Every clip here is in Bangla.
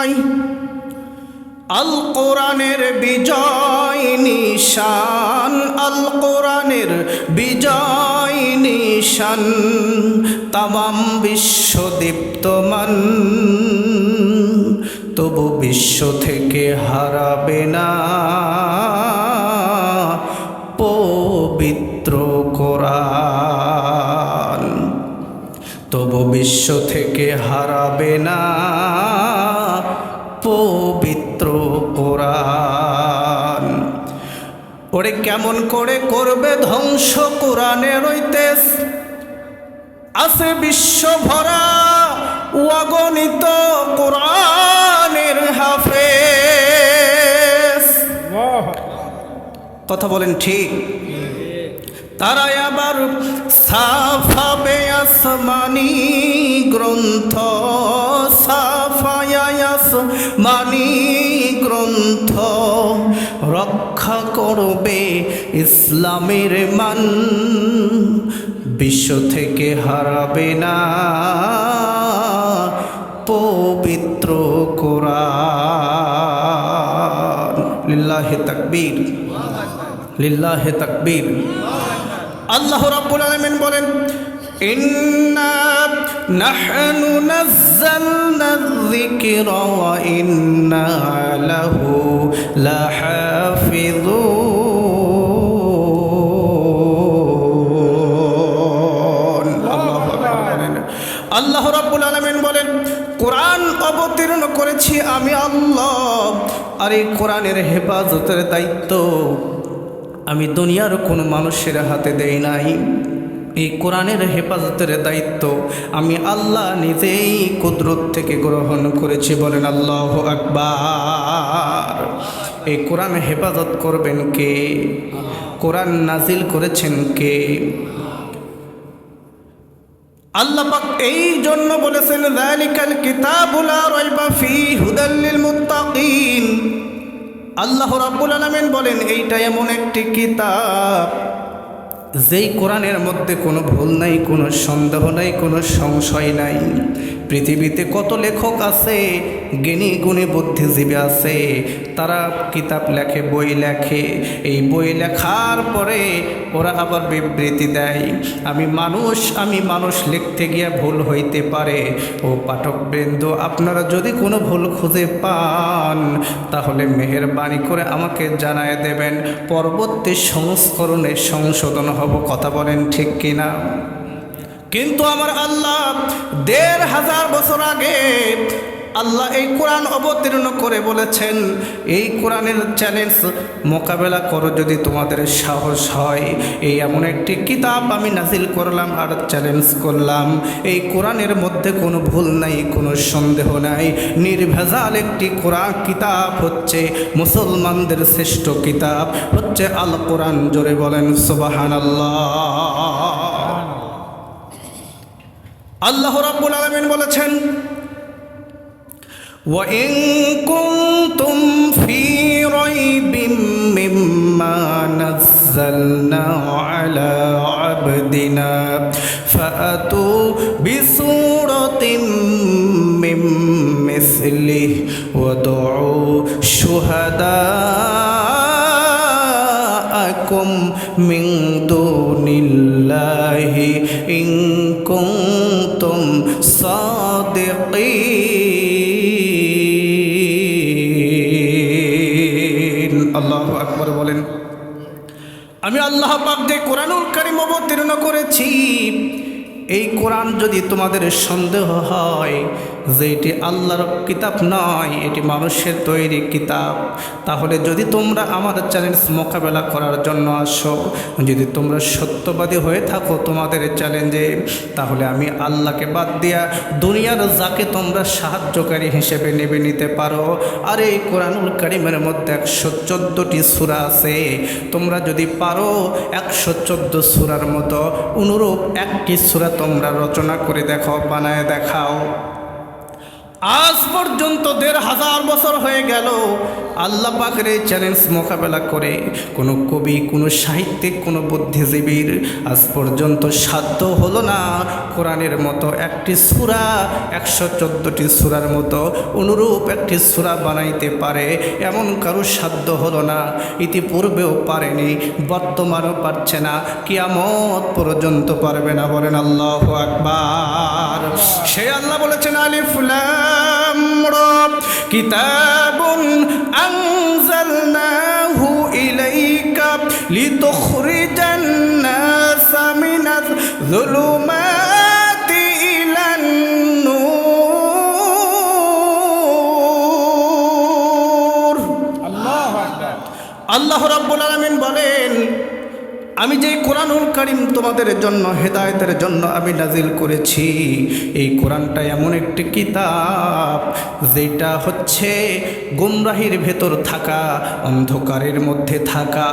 নাই আল কোরআনের বিজয় নিশান, আল কোরআনের বিজয় নিশান, তামাম বিশ্ব দীপ্তমান তবু বিশ্ব থেকে হারাবে না। পবিত্র কোরআন, তবু বিশ্ব থেকে হারাবে না। পবিত্র কোরআন। ওরে কেমন করে করবে ধ্বংস কোরআনের ঐতেস আছে বিশ্ব ভরা অগণিত কোরআনের হাফে কথা বলেন ঠিক? তারাই আবার সাফাবে আসমানি গ্রন্থ সাফায় আসমানি গ্রন্থ রক্ষা করবে ইসলামের মান। বিশ্ব থেকে হারাবে না পবিত্র কোরআন। লিল্লাহে তাকবীর লিল্লাহে তাকবীর। আল্লাহ রাব্বুল আলামিন বলেন, ইন্না ইন্না লাহু লাহাফিযুন আল্লাহু আকবার বলেন আল্লাহ রাব্বুল আলামিন বলেন, কোরআন অবতীর্ণ করেছি আমি আল্লাহ। আর এই কোরআনের হেফাজতের দায়িত্ব আমি দুনিয়ার কোনো মানুষের হাতে দেই নাই। এই কোরআনের হেফাজতের দায়িত্ব। আমি আল্লাহ নিজেই কুদরত থেকে গ্রহণ করেছি, বলেন আল্লাহ আকবার। এই কোরআন হেফাজত করবেন কে? কোরআন নাজিল করেছেন কে? আল্লাহ পাক এই জন্য বলেছেন, যালিকাল কিতাবুলা রাইবা ফি হুদাল্লিল মুত্তাকিন। আল্লাহ রাব্বুল আলামিন বলেন, এইটা এমন একটি কিতাব যেই কোরআনের মধ্যে কোনো ভুল নাই কোনো সন্দেহ নাই কোনো সংশয় নাই পৃথিবীতে কত লেখক আছে? জ্ঞানী গুণী বুদ্ধিজীবী আছে। তারা কিতাব লেখে, বই লেখে। এই বই লেখার পরে ওরা আবার বিবৃতি দেয়। আমি মানুষ আমি মানুষ লিখতে গিয়ে ভুল হইতে পারে। ও পাঠকবৃন্দ, আপনারা যদি কোনো ভুল খুঁজে পান, তাহলে মেহেরবানি করে আমাকে জানায় দেবেন। পরবর্তী সংস্করণে সংশোধন হব, কথা বলেন ঠিক কিনা? কিন্তু আমার আল্লাহ দেড় হাজার বছর আগে আল্লাহ এই কোরআন অবতীর্ণ করে বলেছেন, এই কোরআনের চ্যালেঞ্জ মোকাবেলা করো যদি তোমাদের সাহস হয়। এই এমন একটি কিতাব আমি নাজিল করলাম আর চ্যালেঞ্জ করলাম। এই কোরআনের মধ্যে কোনো ভুল নাই, কোনো সন্দেহ নাই। নির্ভেজাল একটি কোরআন কিতাব হচ্ছে মুসলমানদের শ্রেষ্ঠ কিতাব, হচ্ছে আল কোরআন জোরে বলেন সুবাহান আল্লাহ রাব্বুল আলামিন বলেছেন وإن كنتم في ريب مما نزلنا على عبدنا فأتوا بسورة من مثله وادعوا شهداءكم من دون الله আমি আল্লাহ পাক যে কোরআনুল কারিম অবতীর্ণ করেছি এই কোরআন যদি তোমাদের সন্দেহ হয় যে এটি আল্লাহর কিতাব নয়, এটি মানুষের তৈরি কিতাব। তাহলে যদি তোমরা আমার চ্যালেঞ্জ মোকাবেলা করার জন্য আসো, যদি তোমরা সত্যবাদী হয়ে থাকো তোমাদের চ্যালেঞ্জে তাহলে আমি আল্লাহকে বাদ দিয়া দুনিয়ার যাকে তোমরা সাহায্যকারী হিসেবে নেবে নিতে পারো। আর এই কোরআনুল কারিমের মধ্যে একশো চোদ্দোটি সুরা আছে। তোমরা যদি পারো একশো চোদ্দ সুরার মতো অনুরূপ একটি সুরা তোমরা রচনা করে দেখাও বানায় দেখাও। আজ পর্যন্ত দেড় হাজার বছর হয়ে গেল। আল্লাহ পাকের চ্যালেঞ্জ মোকাবেলা করে কোনো কবি, কোনো সাহিত্যিক, কোনো বুদ্ধিজীবীর আজ পর্যন্ত সাধ্য হলো না কোরআনের মতো একটি সুরা, একশো চোদ্দোটি সুরার মতো অনুরূপ একটি সুরা বানাইতে পারে। এমন কারও সাধ্য হলো না, ইতিপূর্বেও পারেনি, বর্তমানও পারছে না, কিয়ামত পর্যন্ত পারবে না, বলেন আল্লাহ আকবার। সে আল্লাহ বলেছেন, আলিফ লাম রা কিতাবুন আনজালনাহু ইলাইকা লিতুখরিজান নাস মিনাজ আমি যে কোরআনুল করিম তোমাদের জন্য, হেদায়তের জন্য আমি নাজিল করেছি, এই কোরআনটা এমন একটি কিতাব যেটা হচ্ছে গুমরাহির ভেতর থাকা, অন্ধকারের মধ্যে থাকা।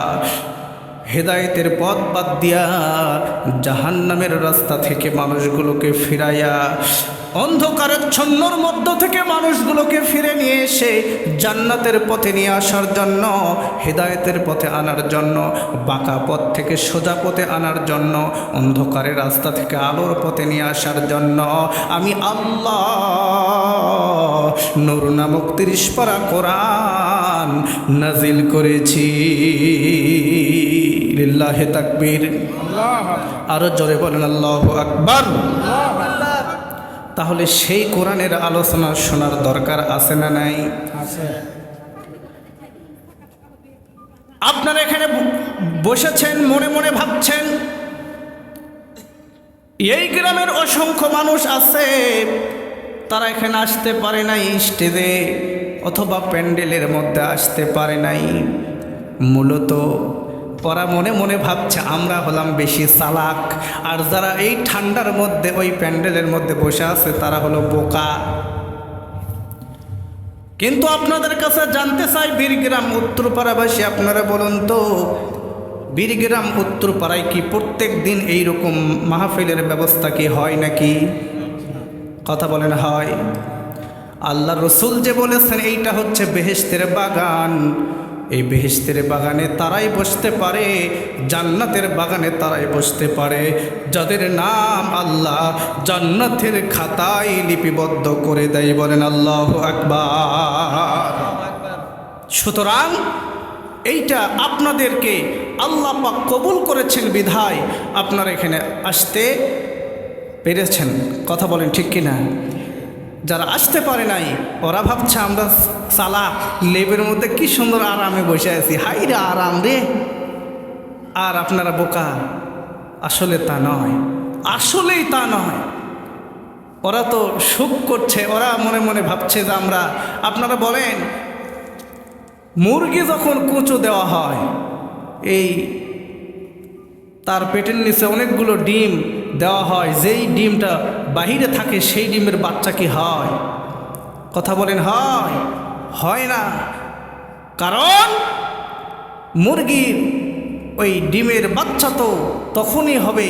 হেদায়েতের পথ বাদ দিয়া জাহান্নামের রাস্তা থেকে মানুষগুলোকে ফিরাইয়া অন্ধকারের ছন্নর মধ্য থেকে মানুষগুলোকে ফিরে নিয়ে এসে জান্নাতের পথে নিয়ে আসার জন্য, হেদায়েতের পথে আনার জন্য, বাঁকা পথ থেকে সোজা পথে আনার জন্য, অন্ধকারের রাস্তা থেকে আলোর পথে নিয়ে আসার জন্য আমি আল্লাহ নূর নামক তিরিশ পারা কোরআন নাজিল করেছি। লিল্লাহে তাকবীর। আরও জোরে বলেন আল্লাহ আকবার। তাহলে সেই কোরআনের আলোচনা শোনার দরকার আছে না নাই? আপনারা এখানে বসেছেন মনে মনে ভাবছেন এই গ্রামের অসংখ্য মানুষ আছে তারা এখানে আসতে পারে নাই স্টেজে অথবা প্যান্ডেলের মধ্যে আসতে পারে নাই। মূলত ওরা মনে মনে ভাবছে, আমরা হলাম বেশি চালাক। আর যারা এই ঠান্ডার মধ্যে, ওই প্যান্ডেলের মধ্যে বসে আছে, তারা হলো বোকা। কিন্তু আপনাদের কাছে জানতে চাই, বীরগ্রাম উত্তরপাড়াবাসী আপনারা বলুন তো, বীরগ্রাম উত্তরপাড়ায় কি প্রত্যেক দিন এইরকম মাহফিলের ব্যবস্থা কি হয় নাকি? কথা বলেন, হয়। আল্লাহ রসুল যে বলেছেন, এইটা হচ্ছে বেহেস্তের বাগান। এই বেহেস্তের বাগানে তারাই বসতে পারে, জান্নাতের বাগানে তারাই বসতে পারে। যাদের নাম আল্লাহ জান্নাতের খাতায় লিপিবদ্ধ করে দেয় বলেন আল্লাহ আকবার। সুতরাং এইটা আপনাদেরকে আল্লাহ পাক কবুল করেছেন বিধায় আপনারা এখানে আসতে পেরেছেন। কথা বলেন ঠিক কি না যারা আসতে পারে নাই, ওরা ভাবছে আমরা সালা লেবের মধ্যে কি সুন্দর আরামে বসে আছি। হাই রে আরাম রে। আর আপনারা বোকা, আসলে তা নয়। আসলেই তা নয়। ওরা তো সুখ করছে, ওরা মনে মনে ভাবছে যে আমরা, আপনারা বলেন, মুরগি যখন কুঁচো দেওয়া হয়, এই তার পেটের নিচে অনেকগুলো ডিম দেওয়া হয়, যেই ডিমটা বাহিরে থাকে, সেই ডিমের বাচ্চা কি হয়? কথা বলেন, হয়। হয় না। কারণ মুরগির ওই ডিমের বাচ্চা তো তখনই হবে।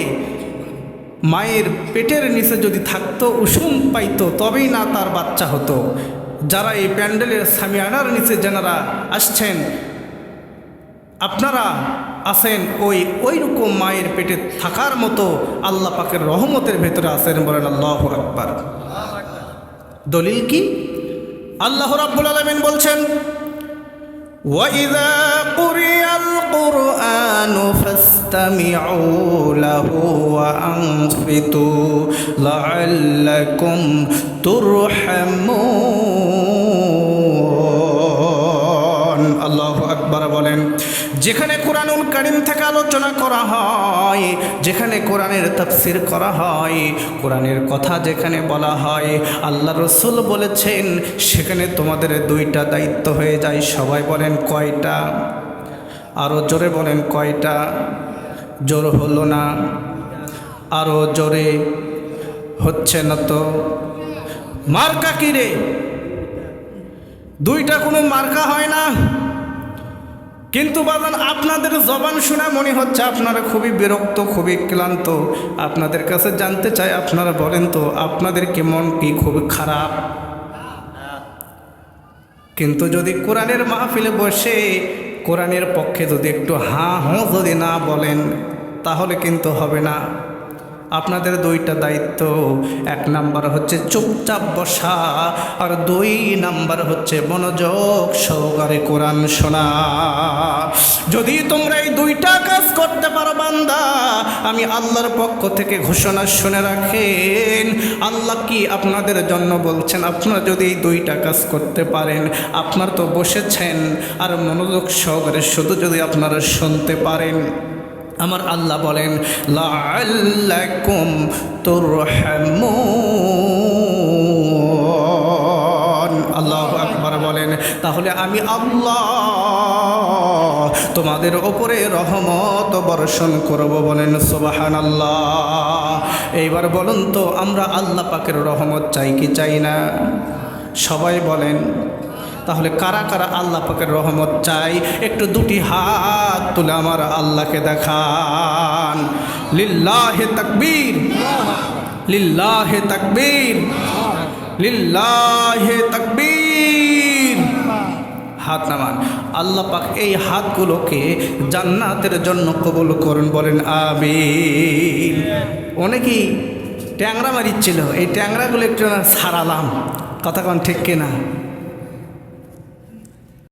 মায়ের পেটের নিচে যদি থাকতো, উষুম পাইতো, তবেই না তার বাচ্চা হতো। যারা এই প্যান্ডেলের সামিয়ানার নিচে যারা আসছেন, আপনারা আছেন ওই ওই রকম মায়ের পেটে থাকার মতো আল্লাহ পাকের রহমতের ভেতরে আছেন বলেন আল্লাহ আকবার। দলিল কি? আল্লাহ রাব্বুল আলামিন বলছেন وَإِذَا قُرِئَ الْقُرْآنُ فَاسْتَمِعُوا لَهُ وَأَنصِتُوا لَعَلَّكُمْ تُرْحَمُونَ যেখানে কোরআনুল করিম থেকে আলোচনা করা হয়, যেখানে কোরআনের তাফসির করা হয়, কোরআনের কথা যেখানে বলা হয়, আল্লাহ রসুল বলেছেন, সেখানে তোমাদের দুইটা দায়িত্ব হয়ে যায়। সবাই বলেন কয়টা? আরও জোরে বলেন কয়টা? জোর হলো না? আরও জোরে হচ্ছে না তো? মার্কা কি রে? দুইটা কোনো মার্কা হয় না? কিন্তু বাদান আপনাদের জবান শোনা মনে হচ্ছে আপনারা খুবই বিরক্ত, খুবই ক্লান্ত। আপনাদের কাছে জানতে চাই, আপনারা বলেন তো, আপনাদের কেমন কি খুবই খারাপ? কিন্তু যদি কোরআনের মাহফিলে বসে, কোরআনের পক্ষে যদি একটু হাঁ হো যদি না বলেন, তাহলে কিন্তু হবে না। আপনাদের দুইটা দায়িত্ব। এক নাম্বার হচ্ছে চুপচাপ বসা, আর দুই নাম্বার হচ্ছে মনোযোগ সহকারে কোরআন শোনা। যদি তোমরা এই দুইটা কাজ করতে পারো বান্দা, আমি আল্লাহর পক্ষ থেকে ঘোষণা শুনে রাখেন, আল্লাহ কি আপনাদের জন্য বলছেন, আপনারা যদি এই দুইটা কাজ করতে পারেন, আপনার তো বসেছেন, আর মনোযোগ সহকারে শুধু যদি আপনারা শুনতে পারেন। আমার আল্লাহ বলেন লাল্লাকুম তুরহামুন। আল্লাহ আকবার বলেন, তাহলে আমি আল্লাহ তোমাদের ওপরে রহমত বর্ষণ করব বলেন সোবাহান আল্লাহ এইবার বলুন তো, আমরা আল্লাহ পাকের রহমত চাই কি চাই না? সবাই বলেন তাহলে কারা কারা আল্লাহ পাকের রহমত চাই একটু দুটি হাত তুলে আমার আল্লাহকে দেখান। লিল্লাহে তাকবীর। লিল্লাহে তাকবীর। লিল্লাহে তাকবীর। হাত নামান। আল্লাহ পাক এই হাতগুলোকে জান্নাতের জন্য কবুল করুন, বলেন আমিন। অনেকেই ট্যাংরা মারিচ্ছিল। এই ট্যাংরাগুলো একটু সারালাম। কথা কন ঠিক কিনা?